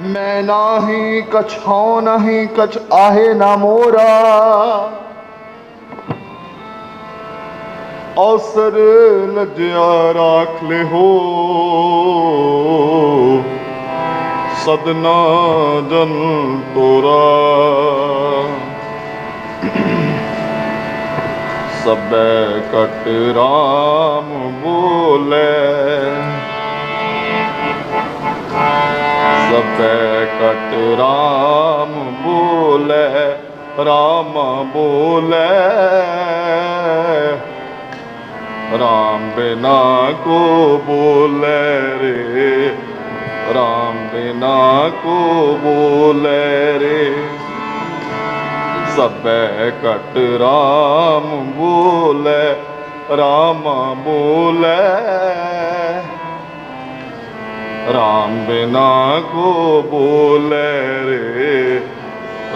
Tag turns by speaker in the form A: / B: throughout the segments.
A: ਮੈਂ ਨਾਹੀ, ਕਛੋ ਨਹੀਂ, ਕਛ ਆਹੇ ਨਾ ਮੋਰਾ। ਔਸਰ ਲਜਿਆ ਰਾਖ ਲੈ ਹੋ ਸਦਨਾ ਜਨ ਤੋਰਾ। ਸਬੈ ਕਟ ਰਾਮ ਬੋਲੇ। ਸਬੈ ਕਟ ਰਾਮ ਬੋਲੇ ਰਾਮ ਬੋਲੇ। ਰਾਮ ਬਿਨਾ ਕੋ ਬੋਲੇ ਰੇ, ਰਾਮ ਬਿਨਾ ਕੋ ਬੋਲੇ ਰੇ। ਸਬੈ ਕਟ ਰਾਮ ਬੋਲੇ ਰਾਮ ਬੋਲੇ। ਰਾਮ ਬਿਨਾ ਕੋ ਬੋਲੇ ਰੇ।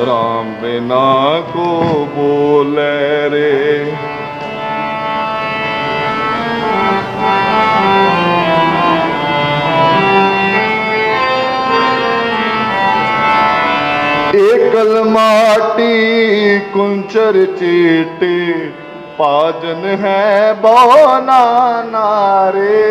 A: ਰਾਮ ਬਿਨਾ ਕੋ ਬੋਲੇ ਰੇ। ਏਕਲ ਮਾਟੀ ਕੁੰਚਰ ਚੀਟੀ, ਪਾਜਨ ਹੈ ਬਹੁ ਨਾਰੇ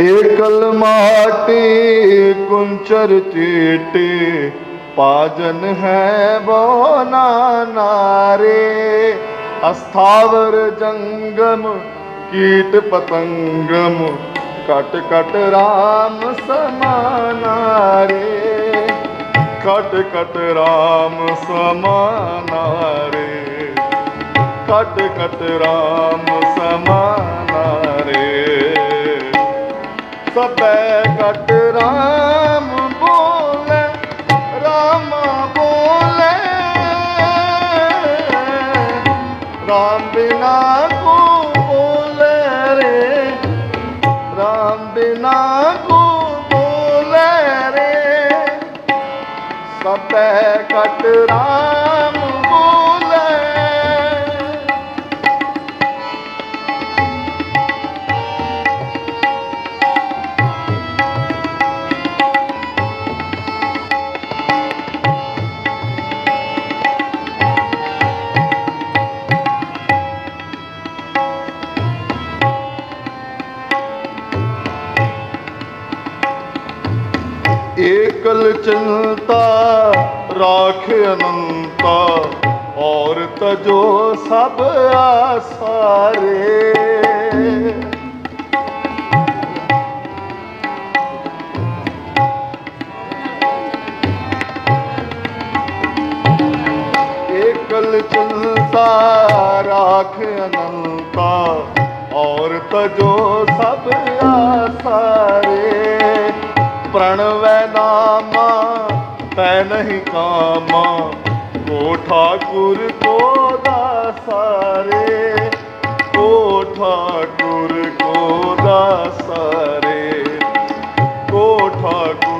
A: ਏਕਲ ਮਾਟੀ ਕੁੰਚਰ ਚੀਟੀ, ਪਾਜਨ ਹੈ ਬਹੁ ਨਾਰੇ ਅਸਥਾਵਰ ਜੰਗਮ, ਕੀਟ ਪਤੰਗਮ, ਕਟ ਕਟ ਰਾਮ ਸਮਾਨਾਰੇ। ਕਟ ਕਟ ਰਾਮ ਸਮਾਨਾਰੇ। ਕਟ ਕਟ ਰਾਮ ਸਮਾਨਾਰੇ। ਸਬੈ ਕਟ ਰਾਮ ਬੋਲੇ ਰਾਮ ਬੋਲੇ। ਰਾਮ ਬਿਨਾ ਕੋ ਬੋਲੇ ਰੇ? ਰਾਮ ਬਿਨਾ ਕੋ ਬੋਲੇ ਰੇ? ਸਬੈ ਕਟ ਰਾਮ ਏਕਲ ਚਿੰਤਾ ਰਾਖ ਅਨੰਤਾ, ਔਰ ਤਜੋ ਸਭ ਆਸਾਰੇ ਏਕਲ ਚਿੰਤਾ ਰਾਖ ਅਨੰਤਾ, ਔਰ ਤਜੋ ਸਭ ਨਹੀਂ ਕਾਮਾ। ਕੋ ਠਾਕੁਰ ਕੋ ਦਾਸਾਰੇ ਕੋ ਠਾਕੁਰ ਕੋ ਦਾਸਾਰੇ। ਕੋ ਠਾਕੁਰ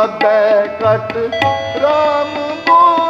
A: ਰੇ ਕਟ ਰਾਮ ਬੋਲੇ